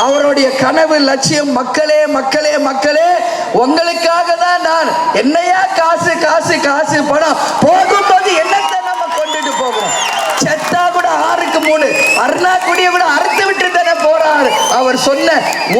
அவருடைய கனவு லட்சியம் மக்களே மக்களே மக்களே உங்களுக்காக தான் நான் என்னையா காசு காசு காசு பணம் போகும்போது என்னத்தை நம்ம கொண்டுட்டு போகும் செத்தா கூட ஆறுக்கு மூணு அருணாக்குடிய கூட தானே அவர் சொன்ன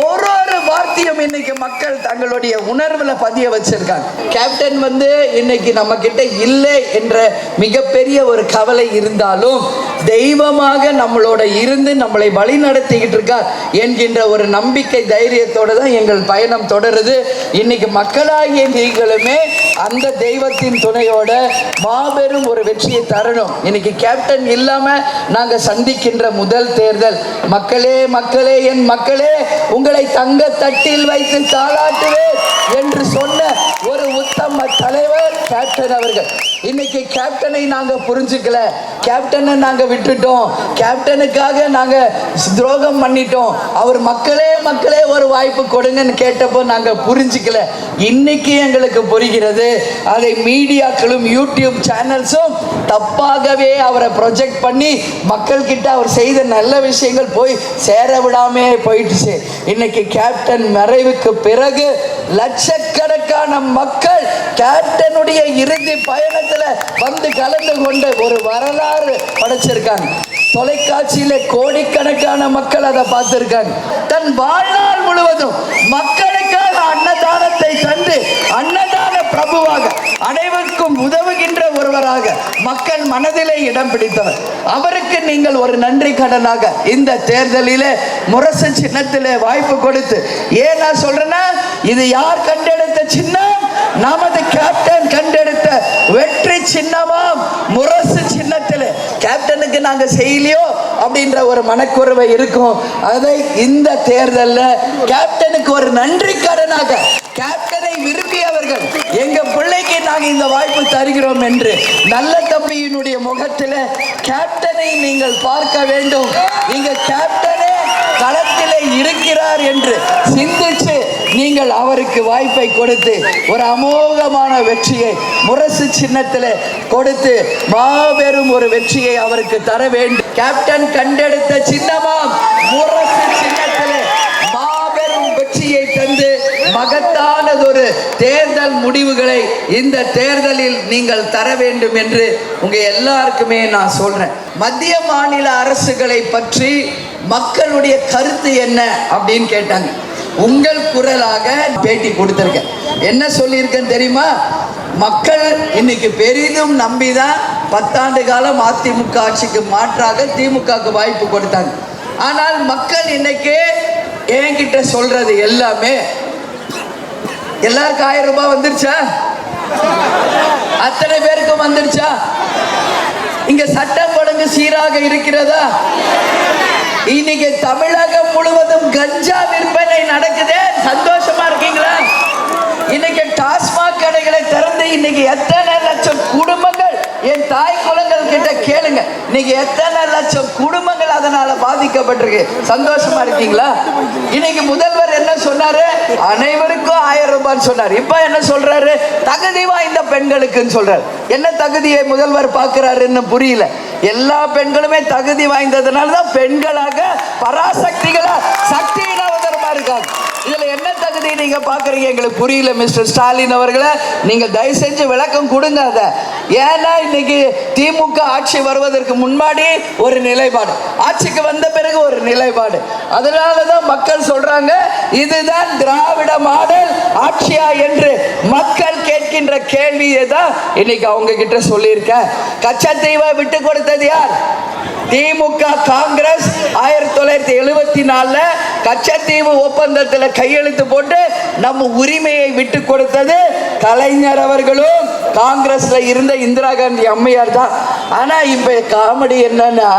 ஒரு ஒரு வார்த்தையும் இன்னைக்கு மக்கள் தங்களுடைய உணர்வுல பதிய வச்சிருக்காங்க. கேப்டன் வந்து இன்னைக்கு நம்ம கிட்ட இல்லை என்ற மிகப்பெரிய ஒரு கவலை இருந்தாலும் தெய்வமாக நம்மளோட இருந்து நம்மளை வழி நடத்திக்கிட்டு இருக்கார் என்கின்ற ஒரு நம்பிக்கை தைரியத்தோடு தான் எங்கள் பயணம் தொடருது. இன்னைக்கு மக்களாகிய நீங்களுமே அந்த தெய்வத்தின் துணையோட மாபெரும் ஒரு வெற்றியை தரணும். இன்னைக்கு கேப்டன் இல்லாம நாங்க சந்திக்கின்ற முதல் தேர்தல். மக்களே மக்களே என் மக்களே உங்களை தங்க தட்டில் வைத்து தாளாட்டுவேன் என்று சொன்ன நம்ம தலைவர் கேப்டன் அவர்கள். இன்னைக்கு கேப்டனை நாங்க புரிஞ்சுக்கல. கேப்டனை நாங்க விட்டுட்டோம். கேப்டனுக்காக நாங்க துரோகம் பண்ணிட்டோம். அவர் மக்களே மக்களே ஒரு வாய்ப்பு கொடுங்கன்னு கேட்டப்போ நாங்க புரிஞ்சுக்கல. இன்னைக்கு எங்களுக்கு புரிகிறது. அதை மீடியாக்களும் யூடியூப் சேனல்ஸும் தப்பாகவே அவரை ப்ரொஜெக்ட் பண்ணி மக்கள் கிட்ட அவர் செய்த நல்ல விஷயங்கள் போய் சேர விடாமே போயிடுச்சு. இன்னைக்கு கேப்டன் மறைவுக்கு பிறகு லட்சக்க லட்சக்கணக்கான மக்கள் கேப்டனுடைய இறுதி பயணத்துல வந்து கலந்து கொண்ட ஒரு வரலாறு படைச்சிருக்காங்க. தொலைக்காட்சியில கோடிக்கணக்கான மக்கள் அதை பார்த்திருக்காங்க. தன் வாழ்நாள் முழுவதும் மக்களுக்காக அன்னதானத்தை தந்து அன்னதான பிரபுவாக அனைவருக்கும் உதவுகின்ற ஒருவராக மக்கள் மனதிலே இடம் பிடித்தவர். அவருக்கு நீங்கள் ஒரு நன்றி கடனாக இந்த தேர்தலிலே முரசு சின்னத்திலே வாய்ப்பு கொடுத்து ஏன் நான் சொல்றேன்னா இது யார் கண்டெடுத்த சின்னம். நமது கேப்டன் கண்டெடுத்த வெற்றி சின்னமாம் முரசு சின்னத்தில். கேப்டனுக்கு நாங்க செய்யலையோ அப்படின்ற ஒரு மனக்குறவை இருக்கும். அதை இந்த தேர்தலில் கேப்டனுக்கு ஒரு நன்றி கடனாக கேப்டனை விரும்பியவர்கள் எங்க பிள்ளைக்கு நாங்க இந்த வாய்ப்பு தருகிறோம் என்று நல்ல தம்பியினுடைய முகத்தில் கேப்டனை நீங்கள் பார்க்க வேண்டும். நீங்க கேப்டனே களத்திலே இருக்கிறார் என்று சிந்திச்சு நீங்கள் அவருக்கு வாய்ப்பை கொடுத்து ஒரு அமோகமான வெற்றியை முரசு சின்னத்தில் கொடுத்து மாபெரும் ஒரு வெற்றியை அவருக்கு தர வேண்டும். கேப்டன் கண்டெடுத்த சின்னமாம் முரசு சின்னத்தில் மாபெரும் வெற்றியை தந்து மகத்தானதொரு தேர்தல் முடிவுகளை இந்த தேர்தலில் நீங்கள் தர வேண்டும் என்று உங்க எல்லாருக்குமே நான் சொல்றேன். மத்திய மாநில அரசுகளை பற்றி மக்களுடைய கருத்து என்ன அப்படின்னு கேட்டாங்க. உங்கள் குரலாக பேட்டி கொடுத்துருக்கேன். என்ன சொல்லியிருக்கேன் தெரியுமா? மக்கள் இன்னைக்கு பெரிதும் நம்பிதான் பத்தாண்டு காலம் அதிமுக ஆட்சிக்கு மாற்றாக திமுகவுக்கு வாய்ப்பு கொடுத்தாங்க. ஆனால் மக்கள் இன்னைக்கு என்கிட்ட சொல்றது எல்லாமே எல்லாருக்கும் ஆயிரம் ரூபாய் வந்துருச்சா? அத்தனை பேருக்கும் வந்துருச்சா? இங்க சட்டம் ஒழுங்கு சீராக இருக்கிறதா? இன்னைக்கு தமிழகம் முழுவதும் கஞ்சா விற்பனை நடக்குது. சந்தோஷமா இருக்கீங்களா? இன்னைக்கு டாஸ்மாக் கடைகளை திறந்து இன்னைக்கு எத்தனை லட்சம் குடும்பங்கள் என் தாய் குலங்கள் கிட்ட கேளுங்க. இன்னைக்கு எத்தனை லட்சம் குடும்பங்கள் அதனால பாதிக்கப்பட்டிருக்கு. சந்தோஷமா இருக்கீங்களா? இன்னைக்கு முதல்வர் என்ன சொன்னாரு? அனைவருக்கும் ஆயிரம் ரூபாய் சொன்னார். இப்ப என்ன சொல்றாரு? தகுதி வாய்ந்த பெண்களுக்குன்னு சொல்றாரு. என்ன தகுதியை முதல்வர் பாக்குறாருன்னு புரியல. எல்லா பெண்களுமே தகுதி வாய்ந்ததுனால தான் பெண்களாக பராசக்திகளாக சக்தி இனவதரமா இருக்காங்க இதுல என்ன தகுதி நீங்க பாக்குறீங்க? எங்களுக்கு புரியல மிஸ்டர் ஸ்டாலின் அவர்களை. நீங்க தயவு செஞ்சு விளக்கம் கொடுங்க அதை. ஏன்னா இன்னைக்கு திமுக ஆட்சி வருவதற்கு முன்னாடி ஒரு நிலைப்பாடு. ஆட்சிக்கு வந்த பிறகு ஒரு நிலைப்பாடு. அதனாலதான் மக்கள் சொல்றாங்க இதுதான் திராவிட மாடல் ஆட்சியா என்று மக்கள் கேட்கின்ற கேள்வியை தான் இன்னைக்கு அவங்க கிட்ட சொல்லியிருக்கேன் கச்சத்தீவை விட்டு கொடுத்தது யார்? திமுக காங்கிரஸ் ஆயிரத்தி தொள்ளாயிரத்தி எழுபத்தி நாலுல கச்சத்தீவு ஒப்பந்தத்தில் கையெழுத்து போட்டு நம்ம உரிமையை விட்டு கொடுத்தது கலைஞர் அவர்களும் காங்கிரஸ்ல இருந்த இந்திரா காந்தி அம்மையார் தான். ஆனா இப்ப காமெடி என்னன்னா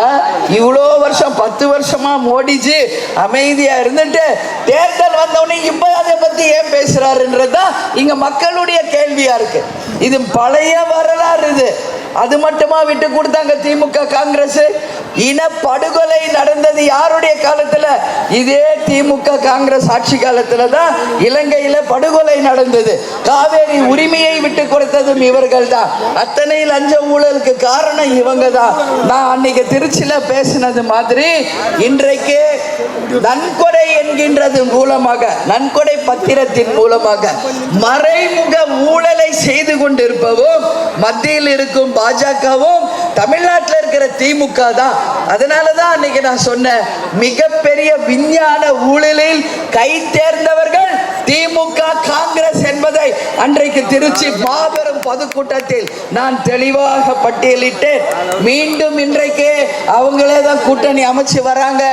இவ்வளோ வருஷம் பத்து வருஷமா மோடிஜி அமைதியா இருந்துட்டு தேர்தல் வந்தவொடனே இப்ப அதை பத்தி ஏன் பேசுறாருன்றதுதான் இங்க மக்களுடைய கேள்வியா இருக்கு. இது பழைய வரலாறு இது. அது மட்டுமா விட்டு கொடுத்தாங்க திமுக காங்கிரஸ்? இன படுகொலை நடந்தது யாருடைய காலத்துல? இதே திமுக காங்கிரஸ் ஆட்சி காலத்துல தான் இலங்கையில படுகொலை நடந்தது. காவேரி உரிமையை விட்டு கொடுத்ததும் இவர்கள் தான். அத்தனை லஞ்ச ஊழலுக்கு காரணம் இவங்க தான். நான் அன்னைக்கு திருச்சியில பேசினது மாதிரி இன்றைக்கு நன்கொடை என்கின்றது மூலமாக நன்கொடை பத்திரத்தின் மூலமாக மறைமுக ஊழலை செய்து கொண்டிருப்பவும் மத்தியில் இருக்கும் பாஜகவும் தமிழ்நாட்டில் இருக்கிற திமுக தான். அதனால தான் அன்னைக்கு நான் சொன்னேன் மிகப்பெரிய விஞ்ஞான ஊழலில் கை தேர்ந்தவர்கள் திமுக காங்கிரஸ் என்பதை அன்றைக்கு திருச்சி மாபெரும் பொதுக்கூட்டத்தில் நான் தெளிவாக பட்டியலிட்டேன். மீண்டும் இன்றைக்கு அவங்களே தான் கூட்டணி அமைச்சு வராங்க.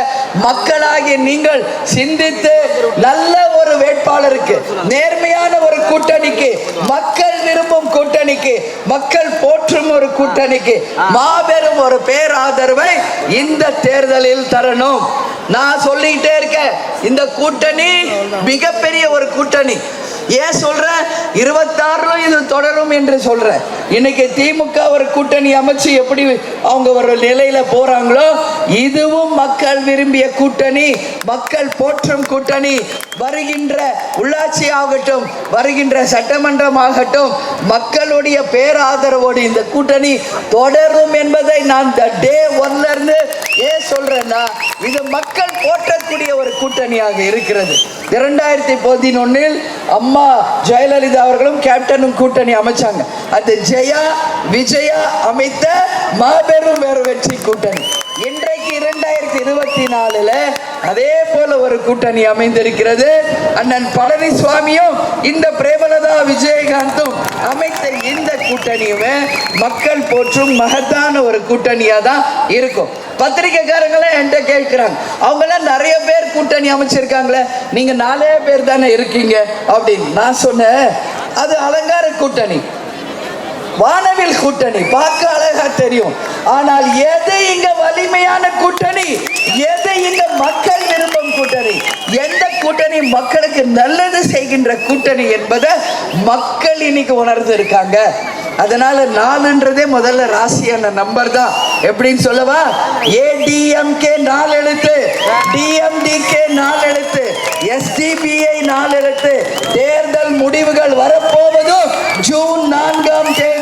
மக்களாகிய நீங்கள் சிந்தித்து நல்ல ஒரு வேட்பாளருக்கு நேர்மையான ஒரு கூட்டணிக்கு மக்கள் கூட்டணிக்கு மக்கள் போற்றும் ஒரு கூட்டணிக்கு மாபெரும் ஒரு பேராதரவை இந்த தேர்தலில் தரணும். நான் சொல்லிக்கிட்டே இருக்கேன் இந்த கூட்டணி மிகப்பெரிய ஒரு கூட்டணி. ஏன் சொல்ற? இருபத்தாறுல இது தொடரும் என்று சொல்ற. இன்னைக்கு திமுக ஒரு கூட்டணி அமைச்சு எப்படி அவங்க ஒரு நிலையில போறாங்களோ இதுவும் மக்கள் விரும்பிய கூட்டணி மக்கள் போற்றும் கூட்டணி. வருகின்ற உள்ளாட்சி ஆகட்டும் வருகின்ற சட்டமன்றம் ஆகட்டும் மக்களுடைய பேராதரவோடு இந்த கூட்டணி தொடரும் என்பதை நான் த டே ஒன்ல இருந்து ஏன் சொல்றேன்னா இது மக்கள் போற்றக்கூடிய ஒரு கூட்டணியாக இருக்கிறது. இரண்டாயிரத்தி பதினொன்னில் அம்மா ஜெயலலிதா அவர்களும் கேப்டனும் கூட்டணி அமைச்சாங்க. அது ஜெயா விஜயா அமைத்த மாபெரும் வேறு வெற்றி கூட்டணி. இரண்டாயிரத்தி இருபத்தி நாலுல அதே போல ஒரு கூட்டணி அமைந்திருக்கிறது. அண்ணன் பழனிசுவாமியும் இந்த பிரேமலதா விஜயகாந்தும் அமைத்த இந்த கூட்டணியுமே மக்கள் போற்றும் மகத்தான ஒரு கூட்டணியா தான் இருக்கும். பத்திரிகைக்காரங்களே என்கிட்ட கேட்கிறாங்க. அவங்கெல்லாம் நிறைய பேர் கூட்டணி அமைச்சிருக்காங்களே. நீங்க நாலே பேர் தானே இருக்கீங்க அப்படின்னு நான் சொன்னேன். அது அலங்கார கூட்டணி. வானவில் கூட்டணி. பார்க்க அழகா தெரியும். ஆனால் எது இங்க வலிமையான கூட்டணி? எது இங்க மக்கள் விரும்பும் கூட்டணி? எந்த கூட்டணி மக்களுக்கு நல்லது செய்கின்ற கூட்டணி என்பதை மக்கள் இன்னைக்கு உணர்ந்து இருக்காங்க. அதனால நாலுன்றதே முதல்ல ராசியான நம்பர் தான். எப்படின்னு சொல்லவா? ஏடிஎம்கே நாலு எழுத்து. டிஎம்டிகே நாலு எழுத்து. எஸ்டிபிஐ நாலு எழுத்து. தேர்தல் முடிவுகள் வரப்போவதும் ஜூன் நான்காம் தேதி.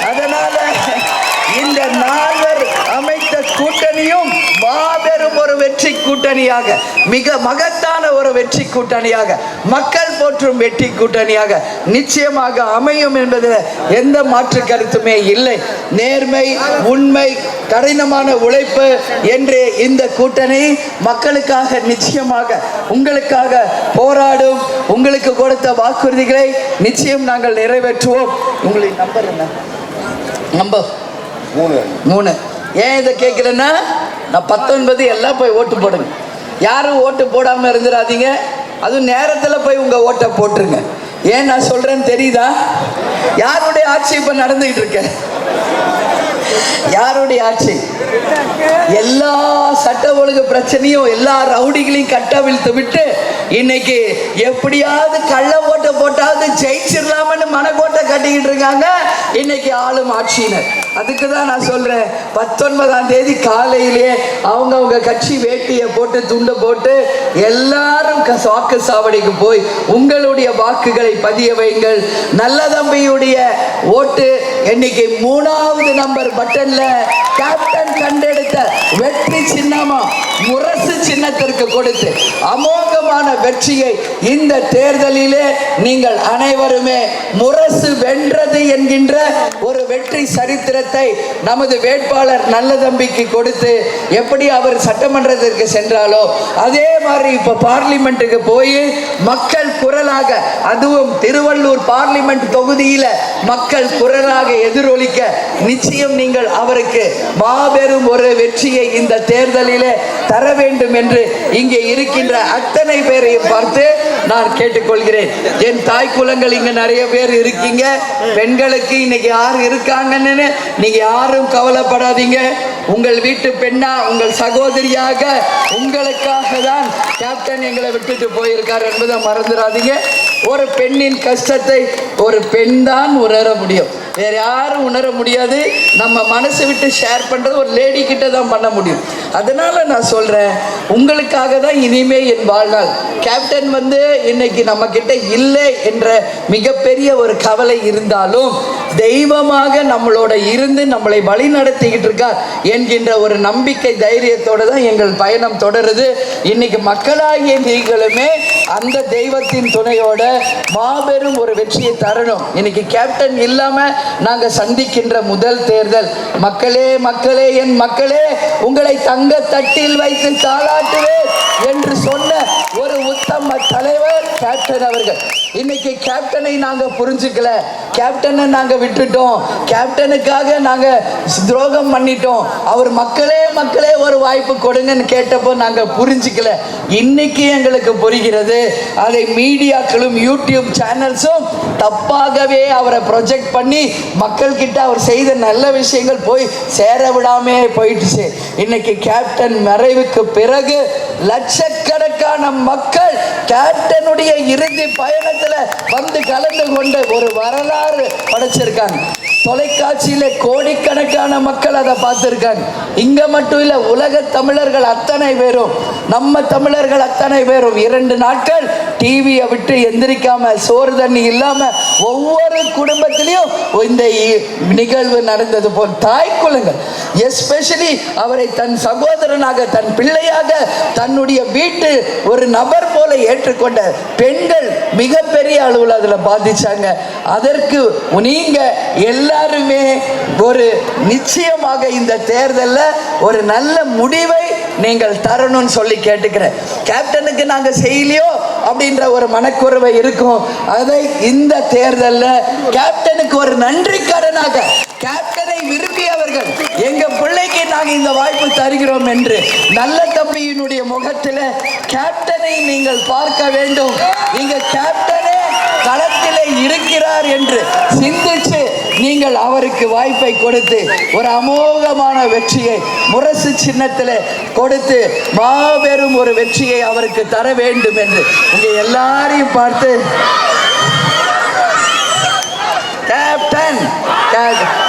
அதனால இந்த நால்வர் அமைத்த கூட்டணியும் மாபெரும் ஒரு வெற்றி கூட்டணியாக மிக மகத்தான ஒரு வெற்றி கூட்டணியாக மக்கள் போற்றும் வெற்றி கூட்டணியாக நிச்சயமாக அமையும் என்பதில் எந்த மாற்று கருத்துமே இல்லை. நேர்மை உண்மை கடினமான உழைப்பு என்று இந்த கூட்டணி மக்களுக்காக நிச்சயமாக உங்களுக்காக போராடும் உங்களுக்கு கொடுத்த வாக்குறுதிகளை நிச்சயம் நாங்கள் நிறைவேற்றுவோம். உங்களின் நம்பர் என்ன? நம்பர்? மூணு. மூணு. ஏன் இதை கேட்குறேன்னா நான் பத்தொன்பது எல்லாம் போய் ஓட்டு போடுங்க. யாரும் ஓட்டு போடாமல் இருந்துடாதீங்க அதுவும் நேரத்தில் போய் உங்கள் ஓட்டை போட்டுருங்க. ஏன் நான் சொல்கிறேன்னு தெரியுதா? யாருடைய ஆட்சி இப்போ நடந்துகிட்டு இருக்க? யாருடைய ஆட்சி? எல்லா சட்ட ஒழுங்கு பிரச்சனையும் எல்லா ரவுடிகளையும் கட்டவிழ்த்து விட்டு இன்னைக்கு எப்படியாவது கள்ள ஓட்டை போட்டாவது ஜெயிச்சிடலாமன்னு மனக்கோட்டை கட்டிக்கிட்டு இருக்காங்க. இன்னைக்கு ஆளும் ஆட்சியினர். அதுக்கு தான் நான் சொல்கிறேன் பத்தொன்பதாம் தேதி காலையிலே அவங்க அவங்க கட்சி வேட்டியை போட்டு துண்டை போட்டு எல்லாரும் க- வாக்கு சாவடிக்கு போய் உங்களுடைய வாக்குகளை பதிய வைங்கள். நல்ல தம்பியுடைய ஓட்டு எண்ணிக்கை மூணாவது நம்பர் பட்டனில் கேப்டன் கண்டெடு வெற்றி சின்னமா முரசு சின்னத்திற்கு கொடுத்து அமோகமான வெற்றியை இந்த தேர்தலிலே நீங்கள் அனைவருமே முரசு வென்றது என்கின்ற ஒரு வெற்றி சரித்திரத்தை நமது வேட்பாளர் நல்ல தம்பிக்கு கொடுத்து எப்படி அவர் சட்டமன்றத்திற்கு சென்றாலோ அதே மாதிரி இப்ப பார்லிமெண்ட்டுக்கு போய் மக்கள் குரலாக அதுவும் திருவள்ளூர் பார்லிமெண்ட் தொகுதியில மக்கள் குரலாக எதிரொலிக்க நிச்சயம் நீங்கள் அவருக்கு மாபெரும் ஒரு வெற்றியை இந்த தேர்தலிலே தர வேண்டும் என்று இங்கே இருக்கின்ற அத்தனை பேரையும் பார்த்து நான் கேட்டுக்கொள்கிறேன். என் தாய் குலங்கள் இங்க நிறைய பேர் இருக்கீங்க. பெண்களுக்கு இன்னைக்கு யார் இருக்காங்கன்னு நீங்க யாரும் கவலைப்படாதீங்க. உங்கள் வீட்டு பெண்ணா உங்கள் சகோதரியாக உங்களுக்காக தான் கேப்டன் எங்களை விட்டுட்டு போயிருக்கார் என்பதை மறந்துடாதீங்க. ஒரு பெண்ணின் கஷ்டத்தை ஒரு பெண் தான் உணர முடியும். வேற யாரும் உணர முடியாது. நம்ம மனசு விட்டு ஷேர் பண்றது ஒரு லேடி கிட்ட தான் பண்ண முடியும். அதனால நான் சொல்றேன் உங்களுக்காக தான் இனிமே என் வாழ்நாள். கேப்டன் வந்து இன்னைக்கு நம்ம கிட்ட இல்லை என்ற மிகப்பெரிய ஒரு கவலை இருந்தாலும் தெய்வமாக நம்மளோட இருந்து நம்மளை வழி நடத்திக்கிட்டு இருக்கார் என்கின்ற ஒரு நம்பிக்கை தைரியத்தோடு தான் எங்கள் பயணம் தொடருது. இன்னைக்கு மக்களாகிய நீங்களுமே அந்த தெய்வத்தின் துணையோட மாபெரும் ஒரு வெற்றியை தரணும். இன்னைக்கு கேப்டன் இல்லாம நாங்க சந்திக்கின்ற முதல் தேர்தல். மக்களே மக்களே என் மக்களே உங்களை தங்க தட்டில் வைத்து தாளாட்டுவேன் என்று சொன்ன ஒரு உத்தம தலைவர் கேப்டன் அவர்கள். இன்னைக்கு கேப்டனை நாங்க புரிஞ்சுக்கல. கேப்டனை நாங்க விட்டுட்டோம். கேப்டனுக்காக நாங்க துரோகம் பண்ணிட்டோம். அவர் மக்களே மக்களே ஒரு வாய்ப்பு கொடுங்கன்னு கேட்டப்போ நாங்கள் புரிஞ்சுக்கல. இன்னைக்கு எங்களுக்கு புரிகிறது. அதை மீடியாக்களும் யூடியூப் சேனல்ஸும் தப்பாகவே அவரை ப்ரொஜெக்ட் பண்ணி மக்கள்கிட்ட அவர் செய்த நல்ல விஷயங்கள் போய் சேர விடாமே போயிடுச்சு. இன்னைக்கு கேப்டன் மறைவுக்கு பிறகு லட்சக்கணக்கான மக்கள் கேப்டனுடைய இறுதி பயணத்தில் வந்து கலந்து கொண்ட ஒரு வரலாறு படைச்சிருக்காங்க. தொலைக்காட்சியில கோடிக்கணக்கான மக்கள் அதை பார்த்துருக்காங்க. இங்க மட்டும் இல்ல உலக தமிழர்கள் அத்தனை பேரும் நம்ம தமிழர்கள் அத்தனை பேரும் இரண்டு நாட்கள் டிவியை விட்டு எந்திரிக்காம சோறு தண்ணி இல்லாம ஒவ்வொரு குடும்பத்திலையும் இந்த நிகழ்வு நடந்தது போல் தாய் குலங்கள் எஸ்பெஷலி அவரை தன் சகோதரனாக தன் பிள்ளையாக தன்னுடைய வீட்டு ஒரு நபர் போல ஏற்றுக்கொண்ட பெண்கள் மிக மிகப்பெரிய அளவில் அதில் பாதிச்சாங்க. அதற்கு நீங்க எல்லாருமே ஒரு நிச்சயமாக இந்த தேர்தலில் ஒரு நல்ல முடிவை நீங்கள் தரணும்னு சொல்லி கேட்டுக்கிறேன். கேப்டனுக்கு நாங்கள் செய்யலையோ அப்படின்ற ஒரு மனக்குறவை இருக்கும். அதை இந்த தேர்தலில் கேப்டனுக்கு ஒரு நன்றி கடனாக கேப்டனை விரும்பியவர்கள் எங்க பிள்ளைக்கு நாங்கள் இந்த வாய்ப்பு தருகிறோம் என்று. நல்ல தம்பியினுடைய முகத்தில் கேப்டனை நீங்கள் பார்க்க வேண்டும். நீங்க கேப்டனே களத்திலே இருக்கிறார் என்று சிந்திச்சு நீங்கள் அவருக்கு வாய்ப்பை கொடுத்து ஒரு அமோகமான வெற்றியை முரசு சின்னத்தில் கொடுத்து மாபெரும் ஒரு வெற்றியை அவருக்கு தர வேண்டும் என்று. உங்க எல்லாரையும் பார்த்து கேப்டன் கேப்டன்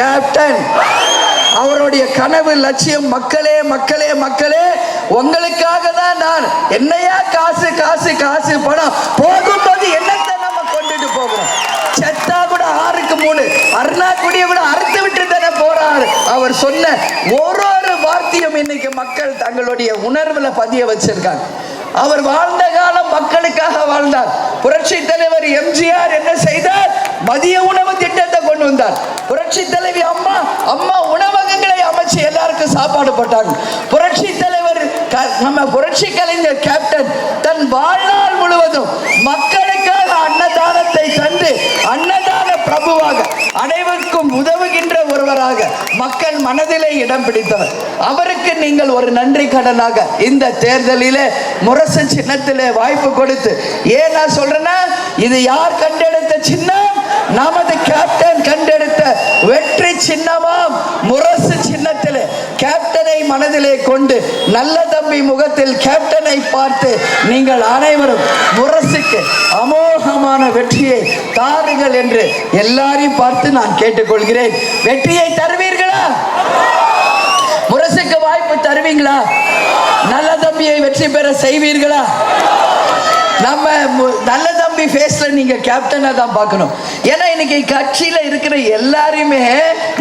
கேப்டன் அவருடைய கனவு லட்சியம் மக்களே மக்களே மக்களே உங்களுக்காக தான் நான் என்னையா காசு காசு காசு பணம் போகும்போது என்னத்தை நம்ம கொண்டுட்டு போகிறோம் செத்தா கூட ஆறுக்கு மூணு அருணா கொடியை கூட அறுத்து விட்டு தானே போறாரு. அவர் சொன்ன ஒரு ஒரு வார்த்தையும் இன்னைக்கு மக்கள் தங்களுடைய உணர்வுல பதிய வச்சிருக்காங்க. அவர் வாழ்ந்த காலம் மக்களுக்காக வாழ்ந்தார். புரட்சி தலைவர் எம்ஜிஆர் என்ன செய்தார்? மதிய உணவு திட்டத்தை கொண்டு வந்தார். புரட்சி தலைவி அம்மா அம்மா உணவகங்களை அமைச்சு எல்லாருக்கும் சாப்பாடு போட்டாங்க. புரட்சி தலைவர் நம்ம புரட்சி கலைஞர் கேப்டன் தன் வாழ்நாள் முழுவதும் மக்களுக்காக அன்னதானத்தை தந்து அன்ன பிரபுவாக அனைவருக்கும் உதவுகின்ற ஒருவராக மக்கள் மனதிலே இடம் பிடித்தவர். அவருக்கு நீங்கள் ஒரு நன்றி கடனாக இந்த தேர்தலிலே முரசு சின்னத்திலே வாய்ப்பு கொடுத்து ஏன் நான் சொல்றேன்னா இது யார் கண்டெடுத்த சின்னம்? நமது கேப்டன் கண்டெடுத்த வெற்றி சின்னமாம் முரசு சின்னத்தில். கேப்டனை மனதிலே கொண்டு நல்ல தம்பி முகத்தில் கேப்டனை பார்த்து நீங்கள் அனைவரும் முரசுக்கு அமோகமான வெற்றியை தாருங்கள் என்று எல்லாரையும் பார்த்து நான் கேட்டுக்கொள்கிறேன். வெற்றியை தருவீர்களா? முரசுக்கு வாய்ப்பு தருவீங்களா? நல்ல தம்பியை வெற்றி பெற செய்வீர்களா? நம்ம நல்ல தம்பி ஃபேஸ்ல நீங்க கேப்டனா தான் பார்க்கணும். ஏன்னா இன்னைக்கு கட்சியில இருக்கிற எல்லாரையுமே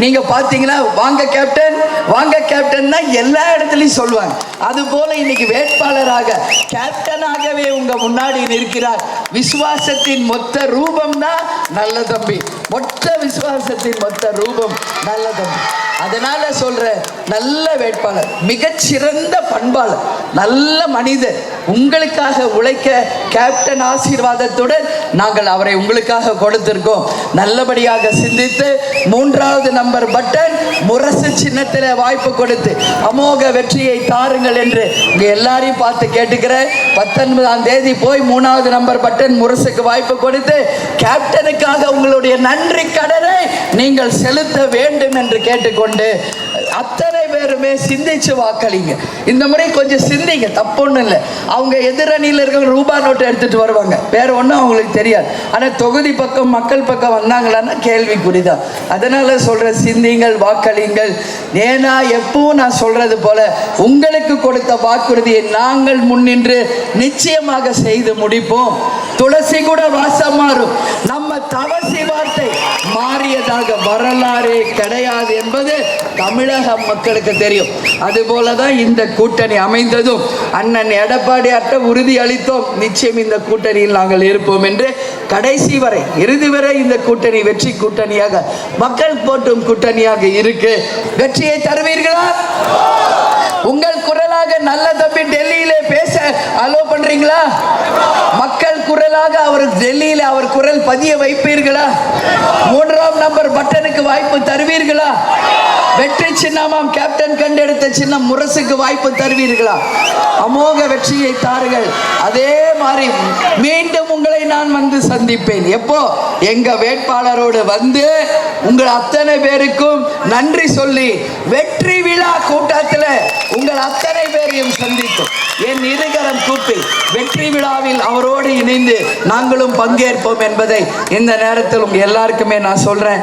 நீங்க பாத்தீங்கன்னா வாங்க கேப்டன் வாங்க கேப்டன் தான் எல்லா இடத்துலயும் சொல்லுவாங்க. அது போல இன்னைக்கு வேட்பாளராக கேப்டனாகவே உங்க முன்னாடி நிற்கிறார். விசுவாசத்தின் மொத்த ரூபம் தான் நல்ல தம்பி. மொத்த விசுவாசத்தின் மொத்த ரூபம் நல்ல தம்பி. அதனால சொல்றேன் நல்ல வேட்பாளர் மிகச்சிறந்த பண்பாளர் நல்ல மனிதர். உங்களுக்காக உழைக்க கேப்டன் ஆசீர்வாதத்துடன் நாங்கள் அவரை உங்களுக்காக கொடுத்திருக்கோம். நல்லபடியாக சிந்தித்து மூன்றாவது நம்பர் பட்டன் முரசு சின்னத்தில் வாய்ப்பு கொடுத்து அமோக வெற்றியை தாருங்கள் என்று இங்கே எல்லாரையும் பார்த்து கேட்டுக்கிறேன். பத்தொன்பதாம் தேதி போய் மூணாவது நம்பர் பட்டன் முரசுக்கு வாய்ப்பு கொடுத்து கேப்டனுக்காக உங்களுடைய நன்றி கடனை நீங்கள் செலுத்த வேண்டும் என்று கேட்டுக்கொண்டு அத்தனை பேருமே சிந்திச்சு வாக்களிங்க. இந்த முறை கொஞ்சம் சிந்திங்க தப்பொன்னும் இல்லை. அவங்க எதிரணியில் இருக்கிற ரூபா நோட்டை எடுத்துட்டு வருவாங்க. வேற ஒன்றும் அவங்களுக்கு தெரியாது. ஆனால் தொகுதி பக்கம் மக்கள் பக்கம் வந்தாங்களான்னா கேள்விக்குறிதான். அதனால சொல்ற சிந்திங்கள் வாக்களிங்கள். ஏன்னா எப்பவும் நான் சொல்றது போல உங்களுக்கு கொடுத்த வாக்குறுதியை நாங்கள் முன்னின்று நிச்சயமாக செய்து முடிப்போம். துளசி கூட வாசம் மாறும். நம்ம தவசி வார்த்தை மாறியதாக வரலாறே கிடையாது என்பது தமிழக மக்களுக்கு தெரியும். அதுபோல தான் இந்த கூட்டணி அமைந்ததும் அண்ணன் எடப்பாடியார்ட்ட உறுதி அளித்தோம். நிச்சயம் இந்த கூட்டணியில் நாங்கள் இருப்போம் என்று கடைசி வரை இறுதி வரை இந்த கூட்டணி வெற்றி கூட்டணியாக மக்கள் போட்டும் கூட்டணியாக இருக்கு. வெற்றியை தருவீர்களா? உங்கள் குரலாக நல்ல தம்பி டெல்லியிலே பேச அலோ பண்றீங்களா? மக்கள் குரலாக அவர் டெல்லியில அவர் குரல் பதிய வைப்பீர்களா? மூன்றாம் நம்பர் பட்டனுக்கு வாய்ப்பு தருவீர்களா? வெற்றி சின்னமாம் கேப்டன் கண்டெடுத்த சின்னம் முரசுக்கு வாய்ப்பு தருவீர்களா? அமோக வெற்றியை தாருங்கள். அதே மாதிரி மீண்டும் உங்களை நான் வந்து சந்திப்பேன். எப்போ? எங்க வேட்பாளரோடு வந்து உங்கள் அத்தனை பேருக்கும் நன்றி சொல்லி வெற்றி விழா கூட்டத்தில் உங்கள் அத்தனை பேரையும் சந்தித்தோம் என் இருகரம் கூப்பி வெற்றி விழாவில் அவரோடு இணைந்து நாங்களும் பங்கேற்போம் என்பதை இந்த நேரத்தில் எல்லாருக்குமே நான் சொல்றேன்.